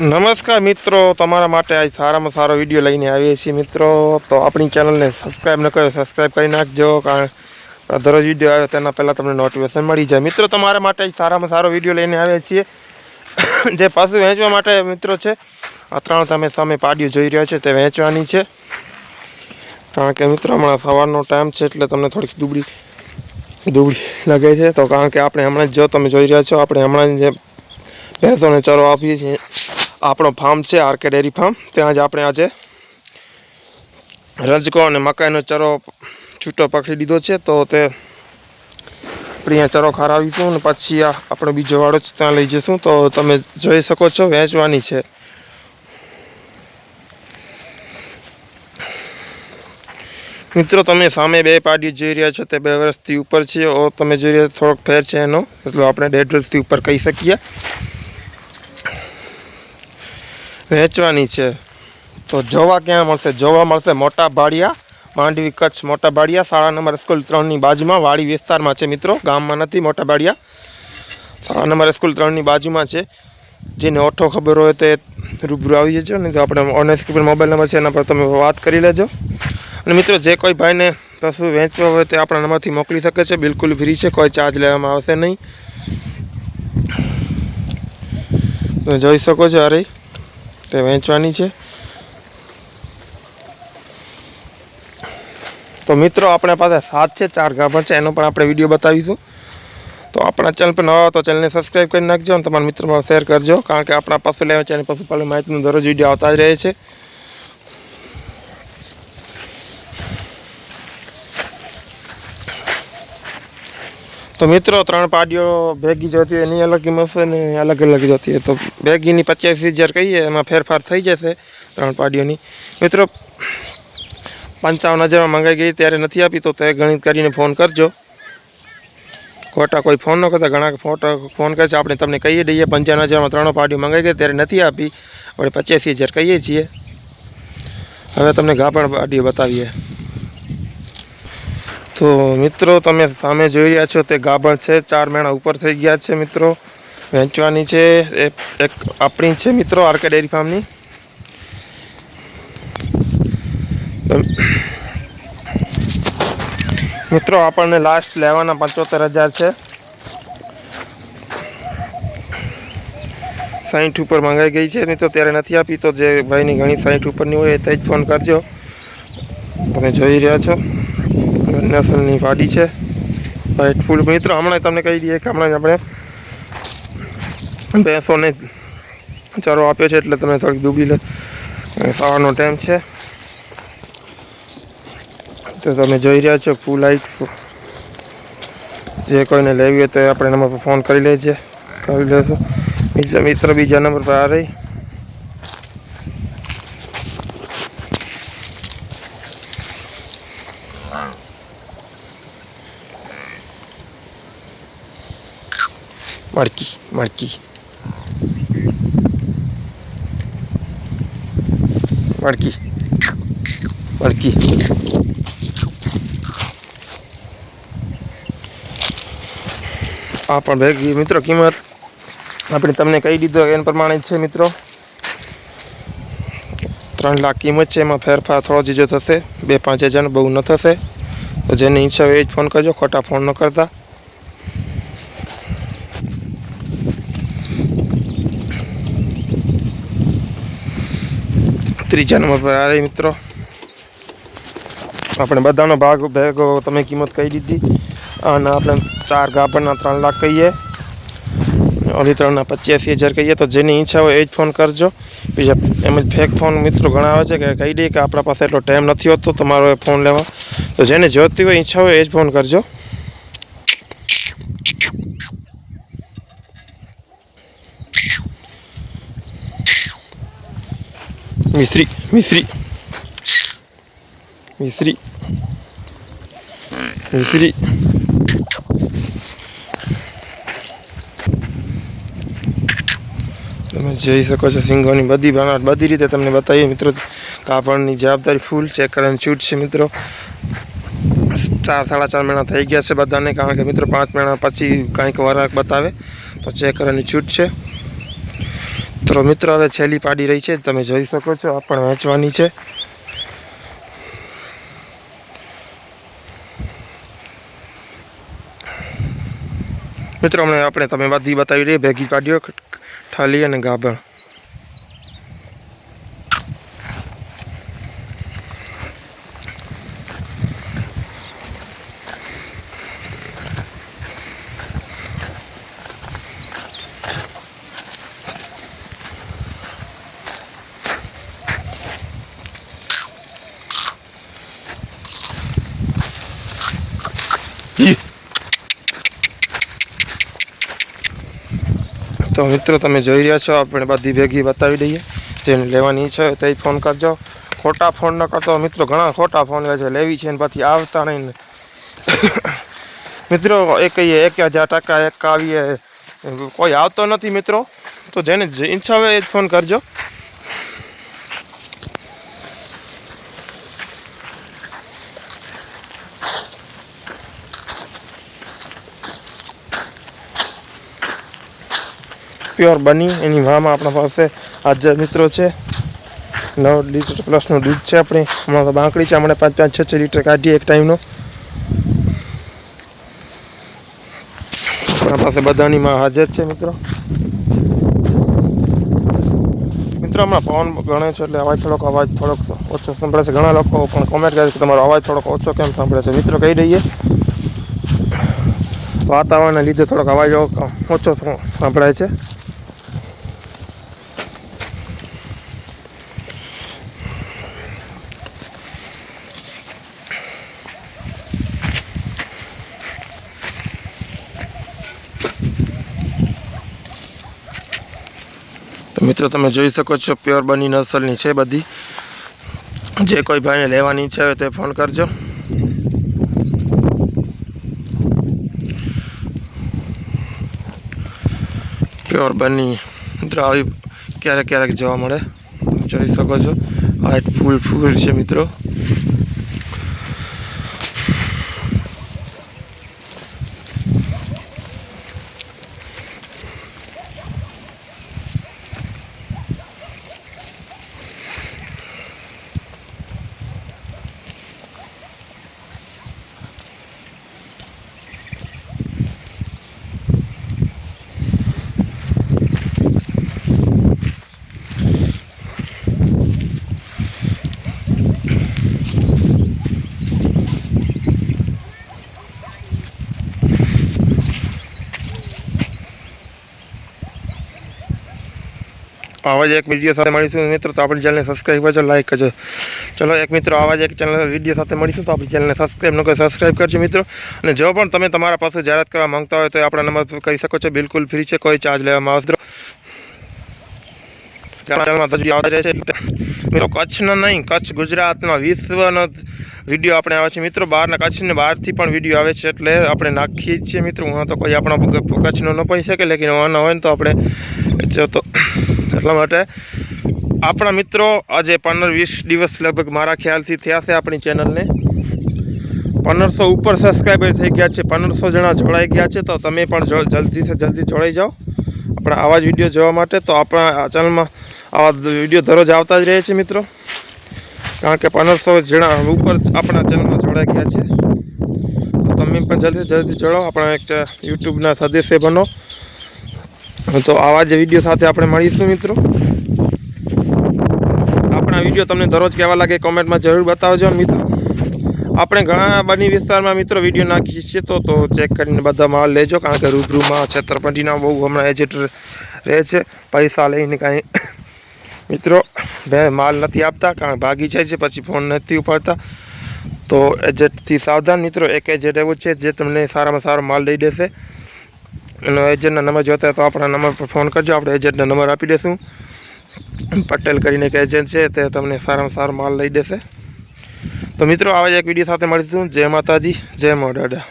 નમસ્કાર મિત્રો, તમારા માટે આજ સારામાં સારો વીડિયો લઈને આવીએ છીએ મિત્રો. તો આપણી ચેનલને સબસ્ક્રાઈબ ન કરો સબસ્ક્રાઈબ કરી નાખજો, કારણ દરરોજ વીડિયો આવે તેના પહેલાં તમને નોટિફિકેશન મળી જાય. મિત્રો, તમારા માટે આજ સારામાં સારો વીડિયો લઈને આવ્યા છીએ. જે પશુ વેચવા માટે મિત્રો છે, આ ત્રણ તમે સામે પાડીઓ જોઈ રહ્યા છે, તે વેચવાની છે. કારણ કે મિત્રો, હમણાં સવારનો ટાઈમ છે એટલે તમને થોડીક દુબળી દુબળી લાગે છે. તો કારણ કે આપણે હમણાં જ જો તમે જોઈ રહ્યા છો, આપણે હમણાં જે ભેંસોને ચરો આપીએ છીએ. આપણો ફાર્મ છે આરકે ડેરી ફાર્મ. ત્યાં જ આપણે આજે રજકો અને મકાઈનો ચરો છૂટો પકડી દીધો છે. તો તે આપણે અહીંયા ચરો ખરાવીશું અને પછી આ આપણો બીજો વાળો જ ત્યાં લઈ જઈશું. તો તમે જોઈ શકો છો, વેચવાની છે. મિત્રો, તમે સામે બે પાડીઓ જોઈ રહ્યા છો, તે બે વર્ષથી ઉપર છે. ઓ, તમે જોઈ રહ્યા થોડોક ફેર છે એનો. એટલે આપણે દેઢ વર્ષથી ઉપર કહી શકીએ. વેચવાની છે. તો જોવા ક્યાં મળશે? જોવા મળશે મોટા ભાડિયા માંડવી કચ્છ મોટા ભાડિયા શાળા નંબર સ્કૂલ ત્રણની બાજુમાં, વાડી વિસ્તારમાં છે મિત્રો, ગામમાં નથી મોટા ભાડિયા શાળા નંબર સ્કૂલ ત્રણની બાજુમાં છે. જેને ઓઠો ખબર હોય તે રૂબરૂ આવી જજો, નહીં તો આપણે ઓન સ્ક્રીન મોબાઈલ નંબર છે, એના પર તમે વાત કરી લેજો. અને મિત્રો, જે કોઈ ભાઈને પશુ વેચવા હોય તે આપણા નંબરથી મોકલી શકે છે. બિલકુલ ફ્રી છે, કોઈ ચાર્જ લેવામાં આવશે નહીં. તમે જોઈ શકો છો અરે તે વેચવાની છે. તો મિત્રો, આપણા પાસે સાત છે, ચાર ગાભણ છે, એનો પણ આપણે વીડિયો બતાવીશું. તો આપણા ચેનલ પર નવા તો ચેનલને સબસ્ક્રાઈબ કરી નાખજો અને તમારા મિત્રોમાં શેર કરજો, કારણ કે આપણા પશુ લેવા અને પશુપાલન માહિતીનું દરરોજ વીડિયો આવતા જ રહે છે. તો મિત્રો, ત્રણ પાડીઓ ભેગી જોતી એની અલગ કિંમત છે ને અલગ અલગ જોતી તો ભેગીની પચાસી હજાર કહીએ, એમાં ફેરફાર થઈ જશે ત્રણ પાડીઓની. મિત્રો, પંચાવન હજારમાં મંગાઈ ગઈ, ત્યારે નથી આપી, તો તે ગણિત કરીને ફોન કરજો. ખોટા કોઈ ફોન ન કરતા, ઘણા ફોટા ફોન કરે આપણે તમને કહીએ દઈએ, પંચાવન હજારમાં ત્રણો પાડીઓ મંગાઈ ગઈ, ત્યારે નથી આપી. આપણે પચાસી હજાર કહીએ છીએ. હવે તમને ગાભણ પાડીઓ બતાવીએ. તો મિત્રો, તમે સામે જોઈ રહ્યા છો, તે ગાભણ છે, ચાર મહિના ઉપર થઈ ગયા છે મિત્રો. વેચવાની છે એક આપણી છે મિત્રો, આરકે ડેરી ફાર્મની. મિત્રો, આપણને લાસ્ટ લેવાના પંચોતેર હજાર છે. સાઠ ઉપર મંગાઈ ગઈ છે મિત્રો, ત્યારે નથી આપી, તો જે ભાઈની ઘણી સાઠ ઉપરની હોય તે જ ફોન કરજો. તમે જોઈ રહ્યા છો. નસલની ગાડી છે. રાઈટ ફૂલ મિત્રો, હમણાં તમને કહી દઈએ કે હમણાં જ આપણે ભેંસોને ચારો આપ્યો છે, એટલે તમે થોડીક ડૂબી લે સવારનો ટાઈમ છે. તો તમે જોઈ રહ્યા છો ફૂલ લાઈટ જે કોઈને લેવી હોય તો આપણે નંબર પર ફોન કરી લેજે. કરી લેશો. બીજા મિત્ર બીજા નંબર પર આ રહી. મડકી મડકી મડકી મડકી આ પણ ભેગી મિત્રો, કિંમત આપણે તમને કહી દીધો એના પ્રમાણે છે, મિત્રો. ત્રણ લાખ કિંમત છે. એમાં ફેરફાર થોડો જીજો થશે. બે પાંચ હજારનો બહુ ન થશે. તો જેની ઈચ્છા હોય એ જ ફોન કરજો. ખોટા ફોન ન કરતા. ત્રીજા નંબર પર. આ રહી મિત્રો. આપણે બધાનો ભાગ, ભેગો તમે કિંમત કહી દીધી. અને આપણે ચાર ગાભણના ત્રણ લાખ કહીએ. અઢી ત્રણના પચ્યાસી હજાર કહીએ. તો જેની ઈચ્છા હોય એ જ ફોન કરજો. બીજા એમ જ ફેક ફોન મિત્રો ઘણા આવે છે કે કહી દઈએ કે આપણા પાસે એટલો ટાઈમ નથી હોતો, તમારો એ ફોન લેવા. તો જેને જોતી હોય, ઈચ્છા હોય એ જ ફોન કરજો. મિસ્ત્રી મિસ્ત્રી મિસ્ત્રી મિસ્ત્રી તમે જોઈ શકો છો સિંગોની બધી બનાવટ. બધી રીતે તમને બતાવીએ મિત્રો. કાપડની જવાબદારી ફૂલ ચેક કરવાની છૂટ છે મિત્રો. ચાર સાડા ચાર મહિના થઈ ગયા છે બધાને. કારણ કે મિત્રો પાંચ મહિના પછી કાંઈક વરાક બતાવે. તો ચેક કરવાની છૂટ છે. તો મિત્રો, હવે છેલ્લી પાડી રહી છે. તમે જોઈ શકો છો, આ પણ વેચવાની છે. મિત્રો, હમણાં આપણે તમે બધી બતાવી રહી, ભેગી પાડીઓ ઠાલી અને ગાભણ. તો મિત્રો, તમે જોઈ રહ્યા છો, આપણે બધી ભેગી બતાવી દઈએ. જેને લેવાની ઈચ્છા હોય તે ફોન કરજો. ખોટા ફોન ન કરતો. મિત્રો, ઘણા ખોટા ફોન છે, લેવી છે ને પછી આવતા નહીં. મિત્રો એક કહીએ, એક હજાર ટકા એક આવીએ કોઈ આવતો નથી મિત્રો. તો જેને ઈચ્છા હોય એ જ ફોન કરજો. પ્યોર બની, એની વામાં આપણા પાસે. હાજર મિત્રો છે, નવ લીટર પ્લસનું દૂધ છે આપણે. હમણાં તો બાંકડી છે, હમણાં પાંચ પાંચ, છ છ લીટર કાઢીએ એક ટાઈમનો. આપણા પાસે બધાની માં હાજર છે મિત્રો. મિત્રો, હમણાં પવન ગણે છે એટલે અવાજ થોડોક અવાજ થોડોક ઓછો સંભળે છે. ઘણા લોકો પણ કોમેન્ટ કરે છે તમારો અવાજ થોડોક ઓછો કેમ સાંભળે છે? મિત્રો, કહી દઈએ. વાતાવરણને લીધે થોડોક અવાજ ઓછો સાંભળાય છે. તો મિત્રો, તમે જોઈ શકો છો પ્યોર બની નસલની છે બધી. જે કોઈ ભાઈને લેવાની ઈચ્છા હોય તે ફોન કરજો. પ્યોર બની દ્રાવી ક્યારેક ક્યારેક જોવા મળે. જોઈ શકો છો. હાઈટ ફૂલ ફૂલ છે મિત્રો. આવા જ એક વીડિયો સાથે મળીશું મિત્રો. તો આપણી ચેનલને સબસ્ક્રાઈબ કરજો લાઈક કરજો. ચલો એક મિત્રો, આવા જ એક ચેનલ વીડિયો સાથે મળીશું. તો આપણી ચેનલને સબસ્ક્રાઈબ ન કરો સબસ્ક્રાઈબ કરજો મિત્રો. અને જો પણ તમે તમારા પાસે જાહેરાત કરવા માંગતા હોય તો આપણા નંબર કરી શકો છો. બિલકુલ ફ્રી છે, કોઈ ચાર્જ લેવામાં છે. મિત્રો, કચ્છનો નહીં, કચ્છ ગુજરાતમાં વિશ્વનો વીડિયો આપણે આવે છે. મિત્રો, બહારના કચ્છને બહારથી પણ વીડિયો આવે છે એટલે આપણે નાખીએ છીએ મિત્રો. હું તો કોઈ આપણો કચ્છનો ન પડી શકે, લેકિન વાના હોય ને તો આપણે જો તો એટલા માટે આપણા મિત્રો આજે પંદર વીસ દિવસ લગભગ મારા ખ્યાલથી થયા છે આપણી ચેનલને. પંદરસો ઉપર સબસ્ક્રાઈબર થઈ ગયા છે, પંદરસો જણા જોડાઈ ગયા છે, તો તમે પણ જલ્દીથી જલ્દી જોડાઈ જાઓ. આપણા આવા જ વીડિયો જોવા માટે તો આપણા ચેનલમાં આવા વીડિયો દરરોજ આવતા જ રહે છે મિત્રો. કારણ કે પંદરસો જણા ઉપર આપણા ચેનલમાં જોડાઈ ગયા છે. તો તમે પણ જલ્દી જલ્દી જોડાઓ. આપણા એક યુટ્યુબના સદસ્ય બનો. તો આવા જ વીડિયો સાથે આપણે મળીશું મિત્રો. આપણા વીડિયો તમને દરરોજ કહેવા લાગે કોમેન્ટમાં જરૂર બતાવજો. મિત્રો, આપણે ઘણા બની વિસ્તારમાં મિત્રો વીડિયો નાખીએ છીએ તો તો ચેક કરીને બધા માલ લેજો, કારણ કે રૂબરૂમાં છેતરપિંડીના બહુ હમણાં એજેટ રહે છે. પૈસા લઈને કાંઈ મિત્રો, બે માલ નથી આપતા, કારણ ભાગી જાય છે, પછી ફોન નથી ઉપાડતા. તો એજેટથી સાવધાન મિત્રો, એક એજેટ એવું છે જે તમને સારામાં સારો માલ દઈ દેશે. એનો એજન્ટના નંબર જોતા તો આપણા નંબર પર ફોન કરજો. આપણે એજન્ટનો નંબર આપી દઈશું પટેલ કરીને એક એજન્ટ છે તે તમને સારામાં સારો માલ લઈ દેશે. તો મિત્રો, આવા જ એક વીડિયો સાથે મળીશું. જય માતાજી, જય મા દાદા.